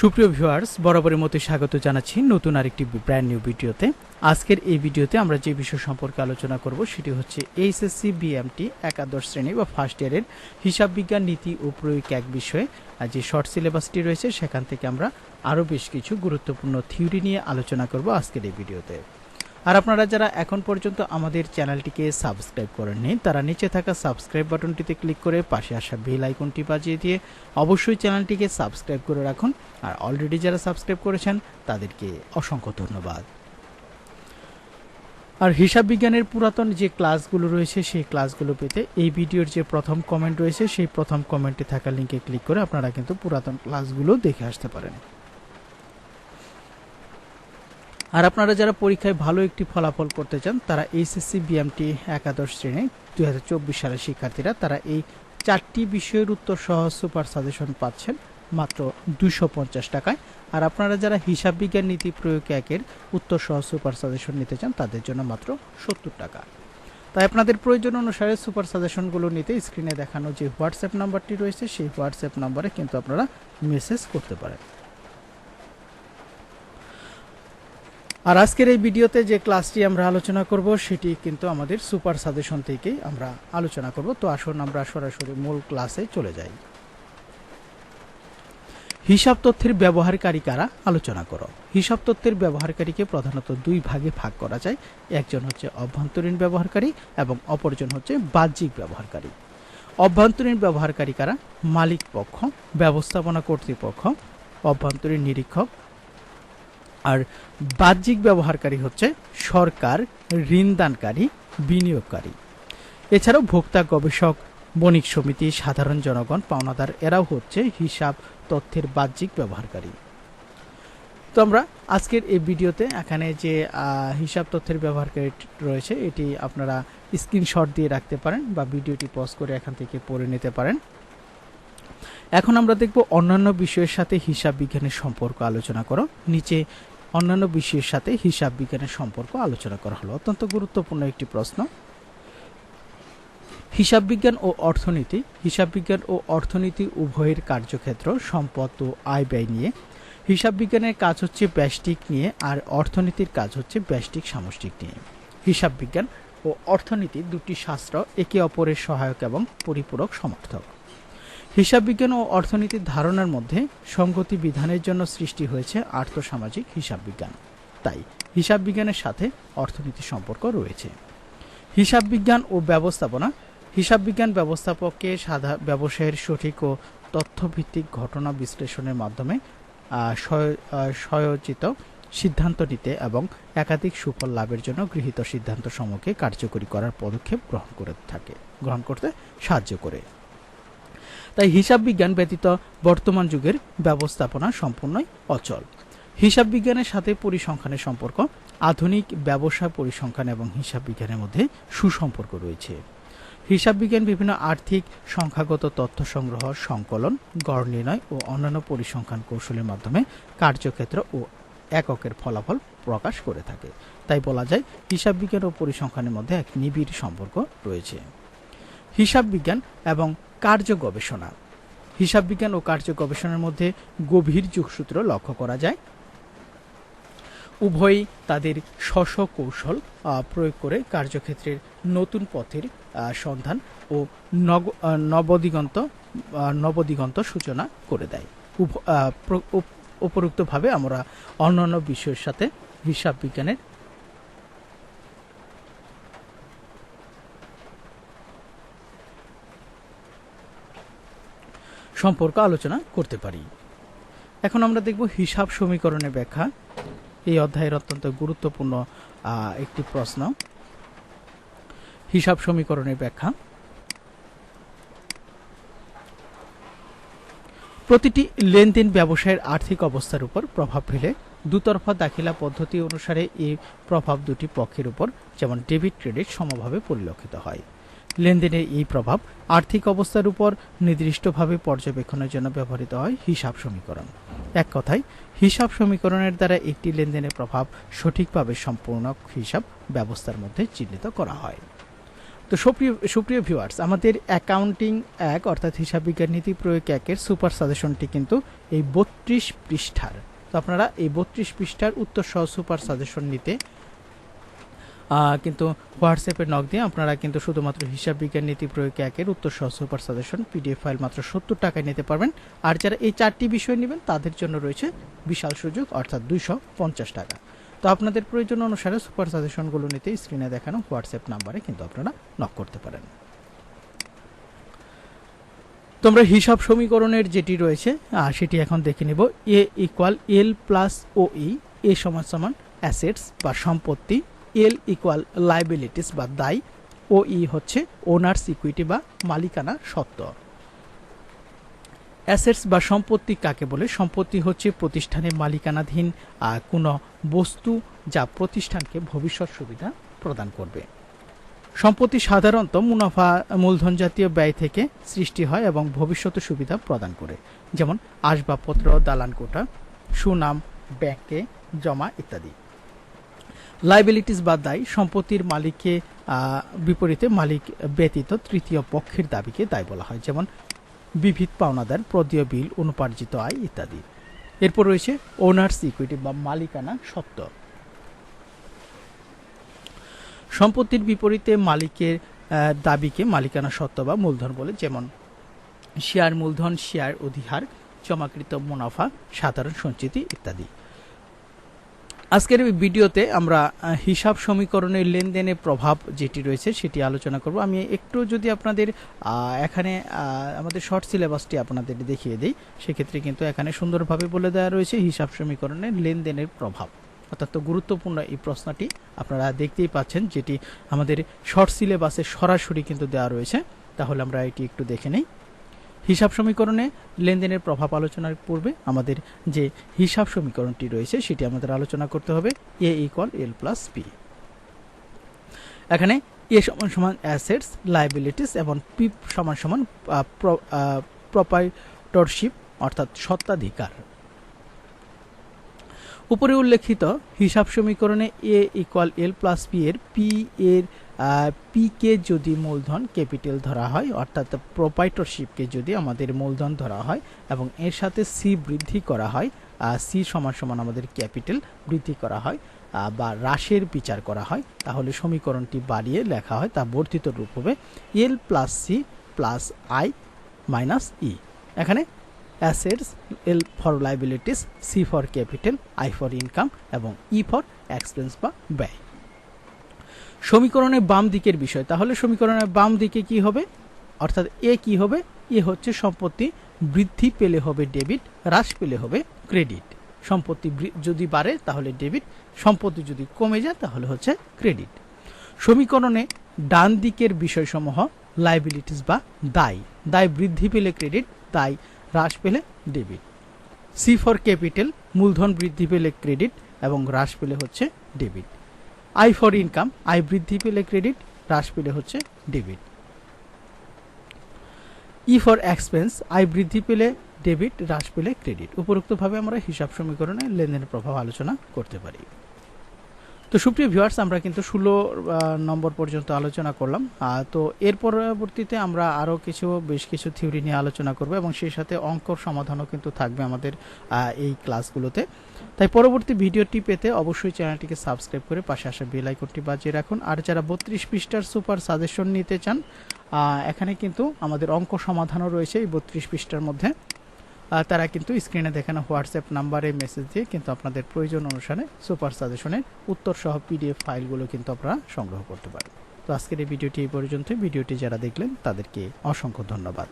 সুপ্রিয় ভিউয়ার্স, বরাবরের মতো স্বাগত জানাচ্ছি নতুন আরেকটি ব্র্যান্ড নিউ ভিডিওতে। আজকের এই ভিডিওতে আমরা যে বিষয় সম্পর্কে আলোচনা করব সেটি হচ্ছে এইচএসসি বিএমটি একাদশ শ্রেণি বা ফার্স্ট ইয়ারের হিসাব বিজ্ঞান নীতি ও প্রয়োগ এক বিষয়ে। যে শর্ট সিলেবাসটি রয়েছে, সেখান থেকে আমরা আরও বেশ কিছু গুরুত্বপূর্ণ থিওরি নিয়ে আলোচনা করব আজকের এই ভিডিওতে। আর আপনারা যারা এখন পর্যন্ত আমাদের চ্যানেলটিকে সাবস্ক্রাইব করেননি, তারা নিচে থাকা সাবস্ক্রাইব বাটনটিতে ক্লিক করে পাশে আসা বেল আইকনটি বাজিয়ে দিয়ে অবশ্যই চ্যানেলটিকে সাবস্ক্রাইব করে রাখুন। আর অলরেডি যারা সাবস্ক্রাইব করেছেন, তাদেরকে অসংখ্য ধন্যবাদ। আর হিসাব বিজ্ঞানের পুরাতন যে ক্লাসগুলো রয়েছে, সেই ক্লাসগুলো পেতে এই ভিডিওর যে প্রথম কমেন্ট রয়েছে, সেই প্রথম কমেন্টে থাকা লিঙ্কে ক্লিক করে আপনারা কিন্তু পুরাতন ক্লাসগুলো দেখে আসতে পারেন। আর আপনারা যারা পরীক্ষায় ভালো একটি ফলাফল করতে চান, তারা এইচএসসি বিএমটি একাদশ শ্রেণি দুই হাজার চব্বিশ সালের শিক্ষার্থীরা তারা এই চারটি বিষয়ের উত্তর সহ সুপার সাজেশন পাচ্ছেন মাত্র দুশো পঞ্চাশ টাকায়। আর আপনারা যারা হিসাব বিজ্ঞান নীতি প্রয়োগ একের উত্তর সহ সুপার সাজেশন নিতে চান, তাদের জন্য মাত্র সত্তর টাকা। তাই আপনাদের প্রয়োজন অনুসারে সুপার সাজেশনগুলো নিতে স্ক্রিনে দেখানো যে হোয়াটসঅ্যাপ নাম্বারটি রয়েছে, সেই হোয়াটসঅ্যাপ নাম্বারে কিন্তু আপনারা মেসেজ করতে পারেন। আর আজকের এই ভিডিওতে যে ক্লাসটি আমরা আলোচনা করব, সেটি কিন্তু আমাদের সুপার সাজেশন থেকেই আমরা আলোচনা করব। তো আসুন আমরা সরাসরি মূল ক্লাসে চলে যাই। হিসাব তথ্যের ব্যবহারকারী কারা? আলোচনা করো। হিসাব তথ্যের ব্যবহারকারীকে প্রধানত দুই ভাগে ভাগ করা যায়। একজন হচ্ছে অভ্যন্তরীণ ব্যবহারকারী এবং অপরজন হচ্ছে বাহ্যিক ব্যবহারকারী। অভ্যন্তরীণ ব্যবহারকারী কারা? মালিক পক্ষ, ব্যবস্থাপনা কর্তৃপক্ষ, অভ্যন্তরীণ নিরীক্ষক আর বাহ্যিক ব্যবহারকারী হচ্ছে সরকার, ঋণদানকারী, বিনিয়োগকারী। এছাড়াও ভোক্তা, গবেষক, বণিক সমিতি, সাধারণ জনগণ, পাওনাদার, এরাও হচ্ছে হিসাব তথ্যের বাহ্যিক ব্যবহারকারী। তো আমরা আজকের এই ভিডিওতে এখানে যে হিসাব তথ্যের ব্যবহারকারী রয়েছে, এটি আপনারা স্ক্রিনশট দিয়ে রাখতে পারেন বা ভিডিওটি পজ করে এখান থেকে পড়ে নিতে পারেন। এখন আমরা দেখব অন্যান্য বিষয়ের সাথে হিসাব বিজ্ঞানের সম্পর্ক আলোচনা করো। নিচে অন্যান্য বিষয়ের সাথে হিসাব বিজ্ঞানের সম্পর্ক আলোচনা করা হলো। অত্যন্ত গুরুত্বপূর্ণ একটি প্রশ্ন। হিসাব বিজ্ঞান ও অর্থনীতি, হিসাব বিজ্ঞান ও অর্থনীতি উভয়ের কার্যক্ষেত্র, সম্পদ ও আয় ব্যয় নিয়ে। হিসাব বিজ্ঞানের কাজ হচ্ছে ব্যষ্টিক নিয়ে আর অর্থনীতির কাজ হচ্ছে ব্যষ্টিক সামষ্টিক নিয়ে। হিসাব বিজ্ঞান ও অর্থনীতি দুটি শাস্ত্র একে অপরের সহায়ক এবং পরিপূরক সমর্থক। হিসাব বিজ্ঞান ও অর্থনীতির ধারণার মধ্যে সংগতি বিধানের জন্য সৃষ্টি হয়েছে আর্থসামাজিক হিসাব বিজ্ঞান তাই হিসাব বিজ্ঞানের সাথে অর্থনীতির সম্পর্ক রয়েছে। হিসাব বিজ্ঞান ও ব্যবস্থাপনা। হিসাব বিজ্ঞান ব্যবস্থাপককে সাধা ব্যবসায়ের সঠিক ও তথ্যভিত্তিক ঘটনা বিশ্লেষণের মাধ্যমে স্বয়োচিত সিদ্ধান্ত নিতে এবং একাধিক সুফল লাভের জন্য গৃহীত সিদ্ধান্ত সমূহকে কার্যকরী করার পদক্ষেপ গ্রহণ করে থাকে, গ্রহণ করতে সাহায্য করে। তাই হিসাব বিজ্ঞান ব্যতীত বর্তমান যুগের ব্যবস্থাপনা সম্পূর্ণই অচল। হিসাব বিজ্ঞানের সাথে পরিসংখ্যানের সম্পর্ক, আধুনিক ব্যবসা পরিসংখ্যান এবং হিসাব বিজ্ঞানের মধ্যে সুসম্পর্ক রয়েছে। হিসাব বিজ্ঞান বিভিন্ন আর্থিক, সংখ্যাগত তথ্য সংগ্রহ, সংকলন, গড় নির্ণয় ও অন্যান্য পরিসংখ্যান কৌশলের মাধ্যমে কার্যক্ষেত্র ও এককের ফলাফল প্রকাশ করে থাকে। তাই বলা যায়, হিসাব বিজ্ঞান ও পরিসংখ্যানের মধ্যে এক নিবিড় সম্পর্ক রয়েছে। হিসাব বিজ্ঞান এবং কার্য গবেষণা। হিসাব বিজ্ঞান ও কার্য গবেষণার মধ্যে গভীর যোগসূত্র লক্ষ্য করা যায়। উভয়ই তাদের স্ব কৌশল প্রয়োগ করে কার্যক্ষেত্রের নতুন পথের সন্ধান ও নবদিগন্ত নবদিগন্ত সূচনা করে দেয়। উপরোক্তভাবে আমরা অন্যান্য বিষয়ের সাথে হিসাব বিজ্ঞানের সম্পর্ক আলোচনা করতে পারি। এখন আমরা দেখব হিসাব সমীকরণের ব্যাখ্যা। এই অধ্যায়ের অত্যন্ত গুরুত্বপূর্ণ একটি প্রশ্ন। হিসাব সমীকরণের ব্যাখ্যা। প্রতিটি লেনদেন ব্যবসায়ের আর্থিক অবস্থার উপর প্রভাব ফেলে। দুতরফা দাখিলা পদ্ধতি অনুসারে এই প্রভাব দুটি পক্ষের উপর, যেমন ডেবিট, ক্রেডিট, সমভাবে পরিলক্ষিত হয়। লেনদেনের এই প্রভাব আর্থিক অবস্থার উপর নির্দিষ্টভাবে পর্যবেক্ষণের জন্য ব্যবহৃত হয় হিসাব সমীকরণ। এক কথায়, হিসাব সমীকরণের দ্বারা একটি লেনদেনের প্রভাব সঠিকভাবে সম্পূর্ণ হিসাব ব্যবস্থার মধ্যে চিহ্নিত করা হয়। তো সুপ্রিয় সুপ্রিয় ভিউয়ার্স আমাদের অ্যাকাউন্টিং এক, অর্থাৎ হিসাব বিজ্ঞান নীতি প্রয়োগ একের সুপার সাজেশনটি কিন্তু এই বত্রিশ পৃষ্ঠার। তো আপনারা এই বত্রিশ পৃষ্ঠার উত্তর সহ সুপার সাজেশন নিতে কিন্তু হোয়াটসঅ্যাপে নক দিয়ে আপনারা কিন্তু শুধুমাত্র হিসাব বিজ্ঞান নীতি প্রয়োগ একের উত্তর সহ সুপার সাজেশন পিডিএফ ফাইল মাত্র সত্তর টাকায় নিতে পারবেন। আর যারা এই চারটি বিষয় নেবেন, তাদের জন্য রয়েছে বিশাল সুযোগ, অর্থাৎ দুইশো পঞ্চাশ টাকা। তো আপনাদের প্রয়োজন অনুসারে সুপার সাজেশনগুলো নিতে স্ক্রিনে দেখানো হোয়াটসঅ্যাপ নাম্বারে কিন্তু আপনারা নক করতে পারেন। তোমরা হিসাব সমীকরণের যেটি রয়েছে সেটি এখন দেখে নেব। এ ইকুয়াল এল প্লাস ও ই এ সমান সমান অ্যাসেটস বা সম্পত্তি এল ইকুয়াল লাইবিলিটিস বা দায় ও ই হচ্ছে ওনার্স ইকুইটি বা মালিকানা সত্ত্ব। অ্যাসেটস বা সম্পত্তি কাকে বলে? সম্পত্তি হচ্ছে প্রতিষ্ঠানের মালিকানাধীন কোনো বস্তু যা প্রতিষ্ঠানকে ভবিষ্যৎ সুবিধা প্রদান করবে। সম্পত্তি সাধারণত মুনাফা, মূলধন জাতীয় ব্যয় থেকে সৃষ্টি হয় এবং ভবিষ্যতে সুবিধা প্রদান করে। যেমন, আসবাবপত্র, দালান কোঠা, সুনাম, ব্যাংকে জমা ইত্যাদি। লাইবিলিটিস বা দায়, সম্পত্তির মালিককে বিপরীতে মালিক ব্যতীত তৃতীয় পক্ষের দাবিকে দায় বলা হয়, যেমন বিবিধ পাওনাদার, প্রদীয় বিল, অনুপার্জিত আয় ইত্যাদি। এরপর রয়েছে ওনার্স ইকুইটি বা মালিকানা সত্ত্ব। সম্পত্তির বিপরীতে মালিকের দাবিকে মালিকানা সত্ত্ব বা মূলধন বলে, যেমন শেয়ার মূলধন শেয়ার অধিহার, জমাকৃত মুনাফা, সাধারণ সঞ্চিতি ইত্যাদি। আজকের এই ভিডিওতে আমরা হিসাব সমীকরণের লেনদেনের প্রভাব যেটি রয়েছে সেটি আলোচনা করব। আমি একটু যদি আপনাদের এখানে আমাদের শর্ট সিলেবাসটি আপনাদের দেখিয়ে দিই, সেক্ষেত্রে কিন্তু এখানে সুন্দরভাবে বলে দেওয়া রয়েছে হিসাব সমীকরণের লেনদেনের প্রভাব। অত্যন্ত গুরুত্বপূর্ণ এই প্রশ্নটি আপনারা দেখতেই পাচ্ছেন, যেটি আমাদের শর্ট সিলেবাসে সরাসরি কিন্তু দেওয়া রয়েছে। তাহলে আমরা এটি একটু দেখে নেই। হিসাব সমীকরণে লেনদেনের প্রভাব আলোচনার পূর্বে আমাদের যে হিসাব সমীকরণটি রয়েছে, সেটি আমাদের আলোচনা করতে হবে। A equal L plus P এখানে এ সমান সমান অ্যাসেটস লাইবিলিটিস এবং পি সমান সমান প্রপাইটরশিপ অর্থাৎ সত্ত্বাধিকার উপরে উল্লেখিত হিসাব সমীকরণে A equal L plus P এর পি এর পি কে যদি মূলধন ক্যাপিটাল ধরা হয়, অর্থাৎ প্রোপাইটরশিপকে যদি আমাদের মূলধন ধরা হয় এবং এর সাথে সি বৃদ্ধি করা হয় সি সমান সমান আমাদের ক্যাপিটাল বৃদ্ধি করা হয় বা হ্রাসের বিচার করা হয়, তাহলে সমীকরণটি বাড়িয়ে লেখা হয় তা বর্ধিত রূপ হবে L plus C plus I minus E এখানে assets L for liabilities C for capital I for income এবং ই ফর এক্সপেন্স বা ব্যয়। সমীকরণের বাম দিকের বিষয়, তাহলে সমীকরণের বাম দিকে কি হবে? অর্থাৎ এ কি হবে? এ হচ্ছে সম্পত্তি বৃদ্ধি পেলে হবে ডেবিট হ্রাস পেলে হবে ক্রেডিট সম্পত্তি যদি বাড়ে, তাহলে ডেবিট সম্পত্তি যদি কমে যায়, তাহলে হচ্ছে ক্রেডিট সমীকরণে ডান দিকের বিষয়সমূহ লাইবিলিটিস বা দায়। দায় বৃদ্ধি পেলে ক্রেডিট দায় হ্রাস পেলে ডেবিট সি ফর ক্যাপিটাল মূলধন বৃদ্ধি পেলে ক্রেডিট এবং হ্রাস পেলে হচ্ছে ডেবিট আই ফর ইনকাম আয় বৃদ্ধি পেলে ক্রেডিট হ্রাস পেলে হচ্ছে ডেবিট ই ফর এক্সপেন্স আয় বৃদ্ধি পেলে ডেবিট হ্রাস পেলে ক্রেডিট উপরোক্তভাবে আমরা হিসাব সমীকরণে লেনদেনের প্রভাব আলোচনা করতে পারি। তো সুপ্রিয় ভিউয়ার্স আমরা কিন্তু ষোলো নম্বর পর্যন্ত আলোচনা করলাম। তো এর পরবর্তীতে আমরা আরও কিছু, বেশ কিছু থিওরি নিয়ে আলোচনা করব এবং সেই সাথে অঙ্কর সমাধানও কিন্তু থাকবে আমাদের এই ক্লাসগুলোতে তাই পরবর্তী ভিডিওটি পেতে অবশ্যই চ্যানেলটিকে সাবস্ক্রাইব করে পাশে আসা বেল আইকনটি বাজিয়ে রাখুন। আর যারা বত্রিশ পৃষ্ঠার সুপার সাজেশন নিতে চান এখানে কিন্তু আমাদের অঙ্ক সমাধানও রয়েছে এই বত্রিশ পৃষ্ঠার মধ্যে। তারা কিন্তু স্ক্রিনে দেখানো হোয়াটসঅ্যাপ নাম্বারে মেসেজ দিয়ে কিন্তু আপনাদের প্রয়োজন অনুসারে সুপার সাজেশনের উত্তর সহ পিডিএফ ফাইলগুলো কিন্তু আপনারা সংগ্রহ করতে পারেন তো আজকের এই ভিডিওটি এই পর্যন্ত ভিডিওটি যারা দেখলেন তাদেরকে অসংখ্য ধন্যবাদ।